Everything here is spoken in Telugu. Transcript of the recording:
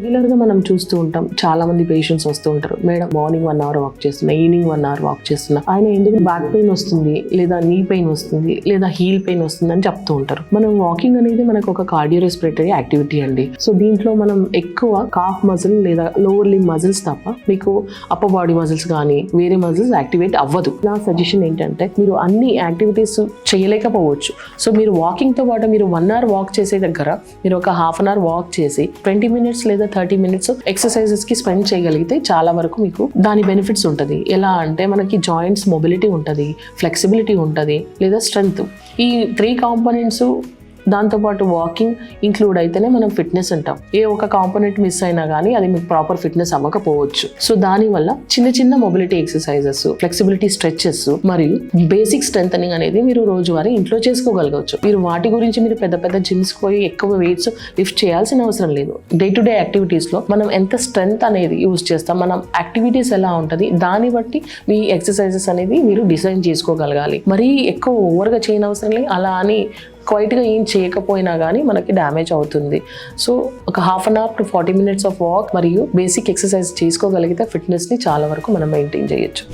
రెగ్యులర్గా మనం చూస్తూ ఉంటాం. చాలా మంది పేషెంట్స్ వస్తూ ఉంటారు. Madam morning one hour walk చేస్తున్నా ఈవినింగ్ వన్ అవర్ వాక్ చేస్తున్నా. ఆయన ఎందుకు బ్యాక్ పెయిన్ వస్తుంది? లేదా నీ పెయిన్ వస్తుంది? లేదా హీల్ పెయిన్ వస్తుంది? అని చెప్తూ ఉంటారు. మనం వాకింగ్ అనేది మనకు ఒక కార్డియో రెస్పిరేటరీ యాక్టివిటీ అండి. సో దీంట్లో మనం ఎక్కువ కాఫ్ మజిల్ లేదా లోవర్ లిమ్ మజిల్స్ తప్ప మీకు అప్పర్ బాడీ మజిల్స్ కానీ వేరే మజిల్స్ యాక్టివేట్ అవ్వదు. నా సజెషన్ ఏంటంటే మీరు అన్ని యాక్టివిటీస్ చేయలేకపోవచ్చు. సో మీరు వాకింగ్తో పాటు మీరు వన్ అవర్ వాక్ చేసే దగ్గర మీరు ఒక హాఫ్ అన్ అవర్ వాక్ చేసి ట్వంటీ మినిట్స్ లేదా థర్టీ మినిట్స్ ఎక్సర్సైజెస్కి స్పెండ్ చేయగలిగితే చాలా వరకు మీకు దాని బెనిఫిట్స్ ఉంటుంది. ఎలా అంటే మనకి జాయింట్స్ మొబిలిటీ ఉంటుంది ఫ్లెక్సిబిలిటీ ఉంటుంది లేదా స్ట్రెంగ్త్ ఈ త్రీ కాంపోనెంట్స్ దాంతోపాటు వాకింగ్ ఇంక్లూడ్ అయితేనే మనం ఫిట్నెస్ అంటాం ఏ ఒక కాంపోనెంట్ మిస్ అయినా కానీ అది మీకు ప్రాపర్ ఫిట్నెస్ అవ్వకపోవచ్చు. సో దానివల్ల చిన్న చిన్న మొబిలిటీ ఎక్సర్సైజెస్ ఫ్లెక్సిబిలిటీ స్ట్రెచెస్ మరియు బేసిక్ స్ట్రెంగ్ అనేది మీరు రోజువారీ ఇంట్లో చేసుకోగలగవచ్చు. మీరు వాటి గురించి మీరు పెద్ద పెద్ద జిమ్స్ పోయి ఎక్కువ వెయిట్స్ లిఫ్ట్ చేయాల్సిన అవసరం లేదు. డే టు డే యాక్టివిటీస్లో మనం ఎంత స్ట్రెంగ్త్ అనేది యూజ్ చేస్తాం మనం యాక్టివిటీస్ ఎలా ఉంటుంది దాన్ని బట్టి మీ ఎక్సర్సైజెస్ అనేది మీరు డిజైన్ చేసుకోగలగాలి. మరీ ఎక్కువ ఓవర్గా చేయని అవసరం లేదు. అలా అని క్వైట్గా ఏం చేయకపోయినా కానీ మనకి డ్యామేజ్ అవుతుంది. సో ఒక half an hour to forty minutes of walk మరియు బేసిక్ ఎక్సర్సైజ్ చేసుకోగలిగితే ఫిట్నెస్ని చాలా వరకు మనం మెయింటైన్ చేయొచ్చు.